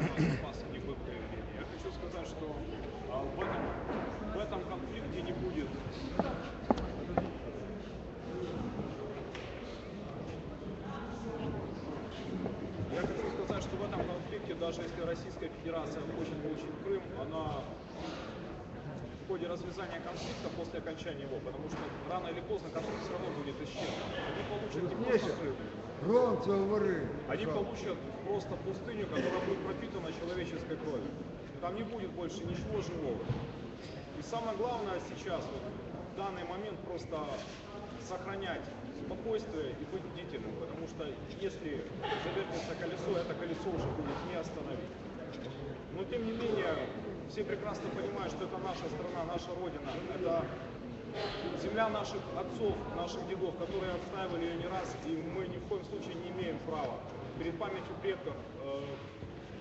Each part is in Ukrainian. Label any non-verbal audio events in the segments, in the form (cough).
боеприпасы, не боепроведения. Я хочу сказать, что а, в, этом, в этом конфликте не будет Я хочу сказать, что в этом конфликте, даже если Российская Федерация хочет получить Крым, она в ходе развязания конфликта после окончания его, потому что рано или поздно конфликт все равно будет исчерпан. Они получат не просто Крым, Громче говори. они получат просто пустыню, которая будет пропитана человеческой кровью. Там не будет больше ничего живого. И самое главное сейчас, вот, в данный момент, просто сохранять спокойствие и быть бдительным, потому что если завертится колесо, это колесо уже будет не остановить. Но тем не менее, все прекрасно понимают, что это наша страна, наша родина, это земля наших отцов, наших дедов, которые отстаивали ее не раз, и мы ни в коем случае не имеем права перед памятью предков, э,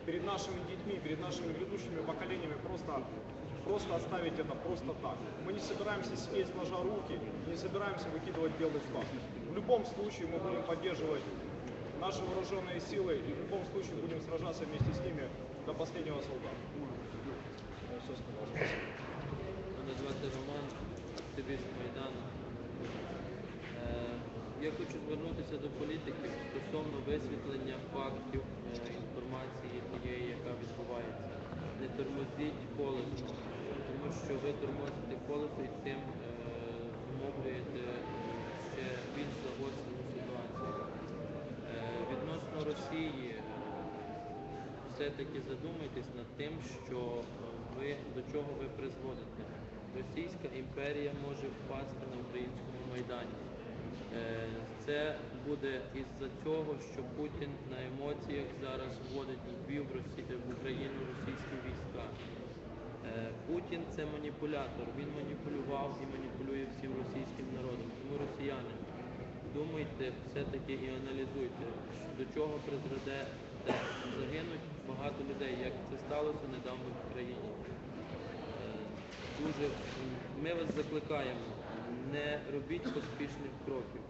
перед нашими детьми, перед нашими грядущими поколениями просто, просто оставить это просто так. Мы не собираемся сидеть сложа руки, не собираемся выкидывать белый флаг. В любом случае мы будем поддерживать наши вооруженные силы и в любом случае будем сражаться вместе с ними до последнего солдата. Все сказал. Роман, активіст Майдану. Е, Я хочу звернутися до політиків стосовно висвітлення фактів е, інформації тієї, яка відбувається. Не тормозіть колесо, тому що ви тормозите колесо і цим е, е, ще більш загострену ситуацію. Відносно Росії, все-таки задумайтесь над тим, що ви до чого ви призводите. Російська імперія може впасти на українському майдані. Е, Це буде із-за цього, що Путін на емоціях зараз вводить в Росі- в Україну російські війська. Е, Путін це маніпулятор. Він маніпулював і маніпулює всім російським народом. Тому росіяни, думайте все-таки і аналізуйте, до чого призведе те. Загинуть багато людей, як це сталося недавно в Україні. Дуже ми вас закликаємо, не робіть поспішних кроків.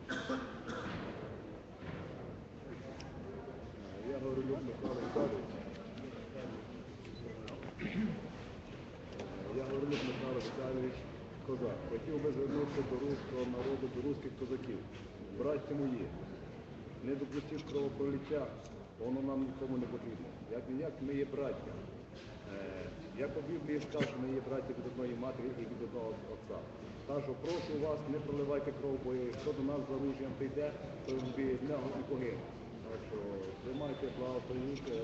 Я говорю Михайло Віталійович. Я говорю Михайло Віталійович Козак. Хотів би звернутися до руського народу, до руських козаків. Братці мої, не допустіть кровопролиття, воно нам нікому не потрібно. Як ніяк ми є браття. Е, Як у Біблії сказано, що ми є браття від одної матері і від одного отця. Так що прошу вас, не проливайте кров, бо якщо до нас з оружієм прийде, то від нього і погине. Так що тримайте благословіть, е,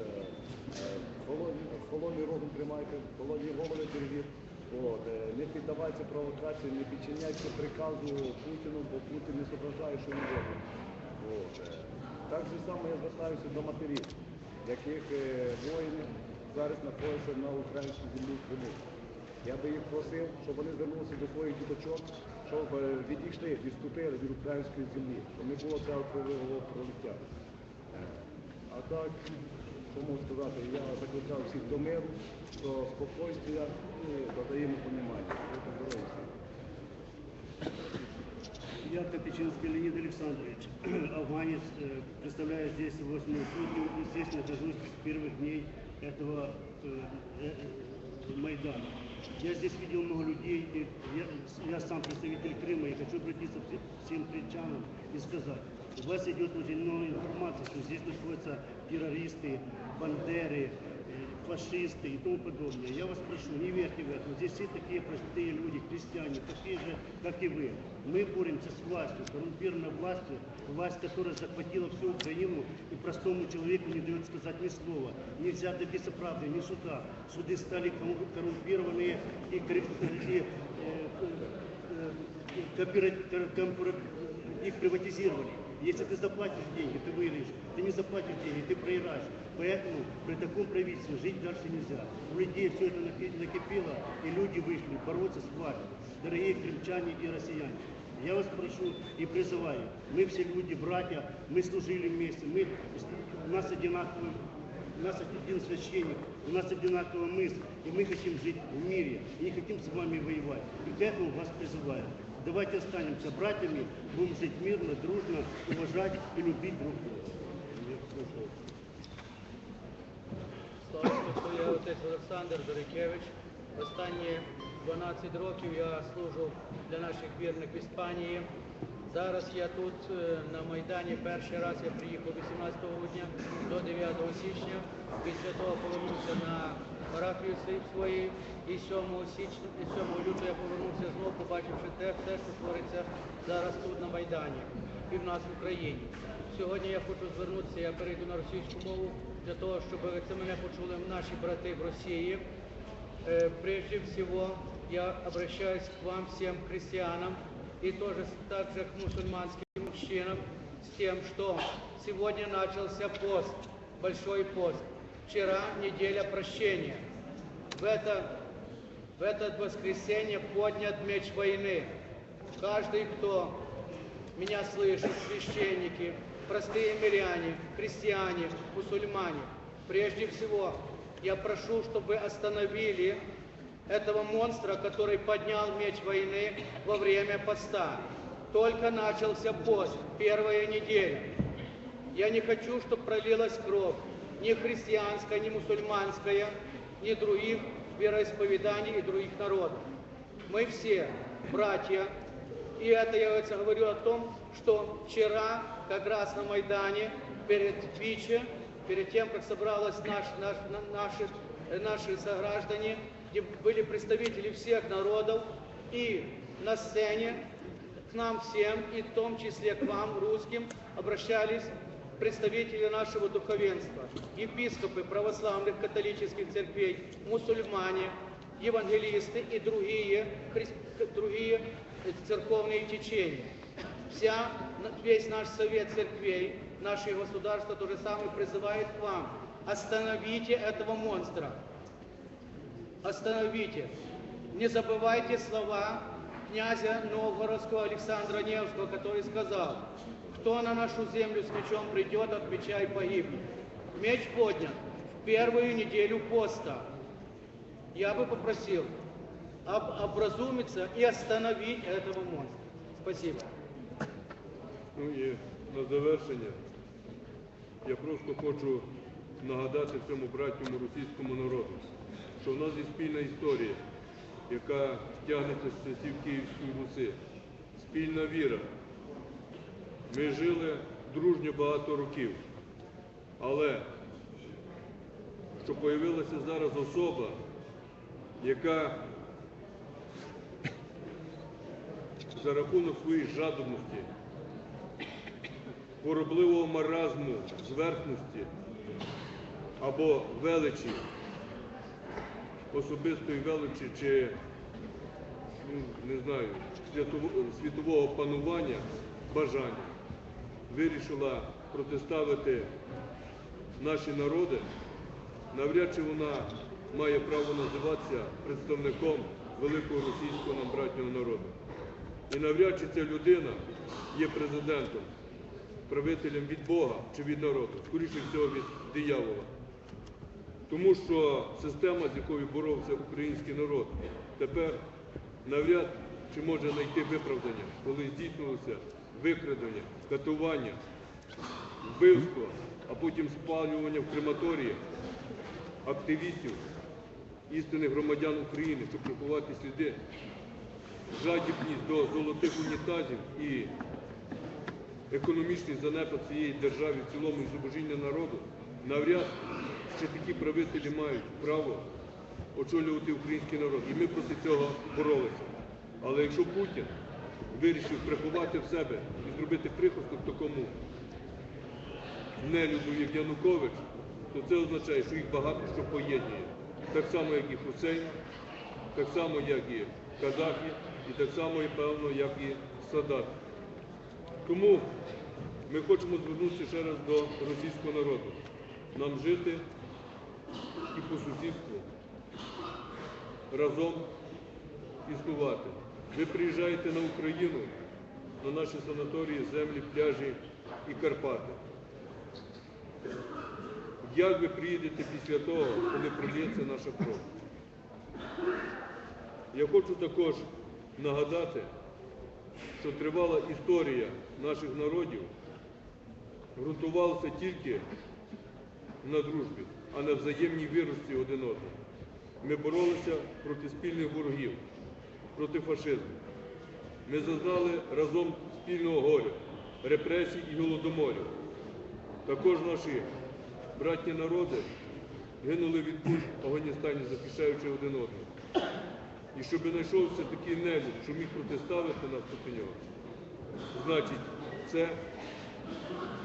е, холодний розум тримайте, холодні голови бережіть. От, не піддавайте провокації, не підчиняйте приказу Путіну, бо Путін не зображає, що він робить. Так же само я звертаюся до матерів, яких е, воїни зараз знаходяться на українській землі в Криму. Я би їх просив, щоб вони звернулися до своїх діточок, щоб е, відійшли, відступили від української землі, щоб не було цього кривого пролиття. Е, А так, що можу сказати, я закликав всіх до миру, до спокійствия і до взаємопонімання. Будьте здорові всі. Я Копичинский Леонид Александрович, (clears throat) афганец, э, представляю здесь 8 сотню и здесь нахожусь с первых дней этого э, э, э, Майдана. Я здесь видел много людей, и я, я сам представитель Крыма, и хочу обратиться к всем- всем крымчанам и сказать, у вас идет очень много информации, что здесь находятся террористы, бандеры, э, фашисты и тому подобное. Я вас прошу, не верьте в это. Здесь все такие простые люди, крестьяне, такие же, как и вы. Мы боремся с властью, коррумпированной властью, власть, которая захватила всю Украину и простому человеку не дает сказать ни слова. Нельзя добиться правды, ни суда. Суды стали корру- коррумпированные и, кри- и, э, э, э, кооперати- кор- компро- их приватизировали. Если ты заплатишь деньги, ты выиграешь. Ты не заплатишь деньги, ты проиграешь. Поэтому при таком правительстве жить дальше нельзя. У людей все это наки- накипело, и люди вышли бороться с властью. Дорогие крымчане и россияне, я вас прошу и призываю, мы все люди, братья, мы служили вместе, мы, у нас одинаковый у нас один священник, у нас одинаковая мысль, и мы хотим жить в мире, и не хотим с вами воевать. И к этому вас призываю. Давайте останемся братьями, будем жить мирно, дружно, уважать и любить друг друга. Отець Олександр Дорикевич. Останні 12 років я служу для наших вірних в Іспанії. Зараз я тут е, на Майдані перший раз я приїхав 18 грудня до 9 січня. Після того повернувся на парафію свої- свої і 7 січня, 7 лютого я повернувся знову, побачивши те, все, що твориться зараз тут на Майдані і в нас в Україні. Сьогодні я хочу звернутися, я перейду на російську мову для того, щоб це мене почули наші брати в Росії. Э, Прежде всего, я обращаюсь к вам всем христианам и тоже с- также к мусульманским мужчинам с тем, что сегодня начался пост, большой пост. Вчера неделя прощения. В это, в это воскресенье поднят меч войны. Каждый, кто меня слышат, священники, простые миряне, христиане, мусульмане. Прежде всего, я прошу, чтобы остановили этого монстра, который поднял меч войны во время поста. Только начался пост, первая неделя. Я не хочу, чтобы пролилась кровь ни христианская, ни мусульманская, ни других вероисповеданий и других народов. Мы все братья, и это я говорю о том, что вчера как раз на Майдане перед Биче, перед тем, как собралось наш, наш, на- наши, э, наши сограждане, где были представители всех народов, и на сцене к нам всем, и в том числе к вам, русским, обращались представители нашего духовенства, епископы православных католических церквей, мусульмане, евангелисты и другие, другие церковные течения. Вся, весь наш совет церквей, наше государство то же самое призывает к вам. Остановите этого монстра. Остановите. Не забывайте слова князя Новгородского Александра Невского, который сказал, кто на нашу землю с мечом придет, от меча и погибнет. Меч поднят в первую неделю поста. Я бы попросил об- образумиться и остановить этого монстра. Спасибо. Ну і на завершення я просто хочу нагадати цьому братньому російському народу, що в нас є спільна історія, яка тягнеться з часів Київської Руси, спільна віра. Ми жили дружньо багато років, але що появилася зараз особа, яка за рахунок своєї жадобності хворобливого маразму, зверхності або величі, особистої величі чи ну, не знаю, світового панування, бажання, вирішила протиставити наші народи, навряд чи вона має право називатися представником великого російського нам братнього народу. І навряд чи ця людина є президентом, правителем від Бога чи від народу, скоріше всього від диявола. Тому що система, з якою боровся український народ, тепер навряд чи може знайти виправдання, коли здійснилося викрадення, катування, вбивство, а потім спалювання в крематоріях активістів, істинних громадян України, щоб приховати сліди, жадібність до золотих унітазів і економічний занепад цієї держави в цілому і зубожіння народу, навряд чи такі правителі мають право очолювати український народ. І ми проти цього боролися. Але якщо Путін вирішив приховати в себе і зробити прихисток такому нелюду, як Янукович, то це означає, що їх багато що поєднує. Так само, як і Хусейн, так само, як і Каддафі, і так само, і певно, як і Садат. Тому ми хочемо звернутися ще раз до російського народу. Нам жити і по сусідству разом існувати. Ви приїжджаєте на Україну, на наші санаторії, землі, пляжі і Карпати. Як ви приїдете після того, коли пролється наша кров? Я хочу також нагадати, що тривала історія наших народів ґрунтувалася тільки на дружбі, а на взаємній вирості один одного. Ми боролися проти спільних ворогів, проти фашизму. Ми зазнали разом спільного горя, репресій і голодоморів. Також наші братні народи гинули від куль в Афганістані, захищаючи один одного. І щоб знайшовся такий нелюд, що міг протиставити нас проти нього, значить, це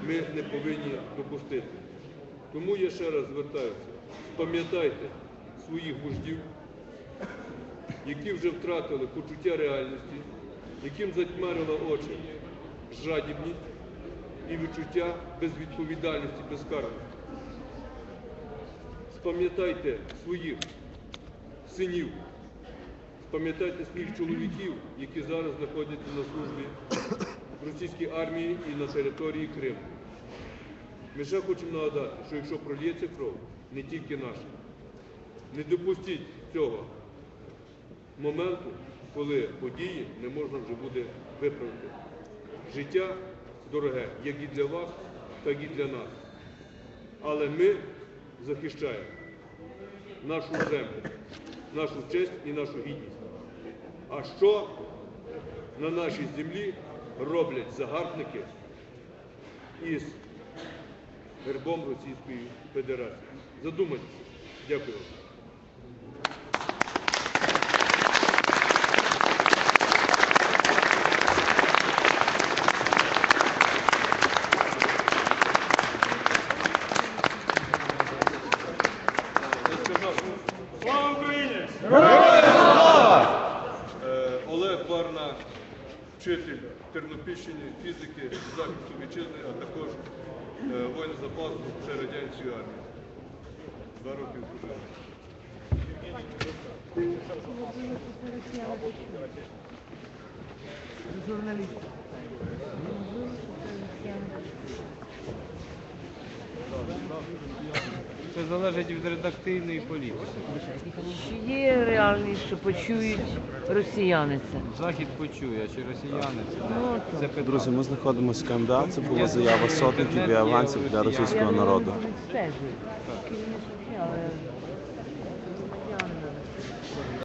ми не повинні допустити. Тому я ще раз звертаюся, пам'ятайте своїх вождів, які вже втратили почуття реальності, яким затьмарила очі жадібність і відчуття безвідповідальності, безкарності. Спам'ятайте своїх синів, спам'ятайте своїх чоловіків, які зараз знаходяться на службі в російській армії і на території Криму. Ми ще хочемо нагадати, що якщо пролється кров, не тільки наша, не допустіть цього моменту, коли події не можна вже буде виправити. Життя дороге як і для вас, так і для нас. Але ми захищаємо нашу землю, нашу честь і нашу гідність. А що на нашій землі роблять загарбники із гербом Російської Федерації? Задумайтеся. Дякую вчитель Тернопільщини, фізики, захисту вітчизни, а також е, воїн запасу ще радянської армії. Два роки служив. Це залежить від редактивної політики. Чи є реальність, що почують росіяни це? Захід почує, а чи росіяни це Ну, це питання. Друзі, ми знаходимося в КМДА. Це була заява сотників і авансів для російського народу. Стежують. Але